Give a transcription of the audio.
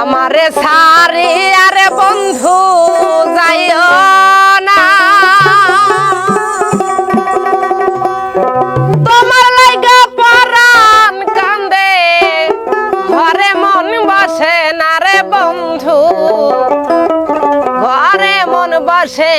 আমারে সারি আরে বন্ধু যাইও না। তোমার লাইগা পরাণ কান্দে, ঘরে মন বসে না রে বন্ধু, ঘরে মন বসে।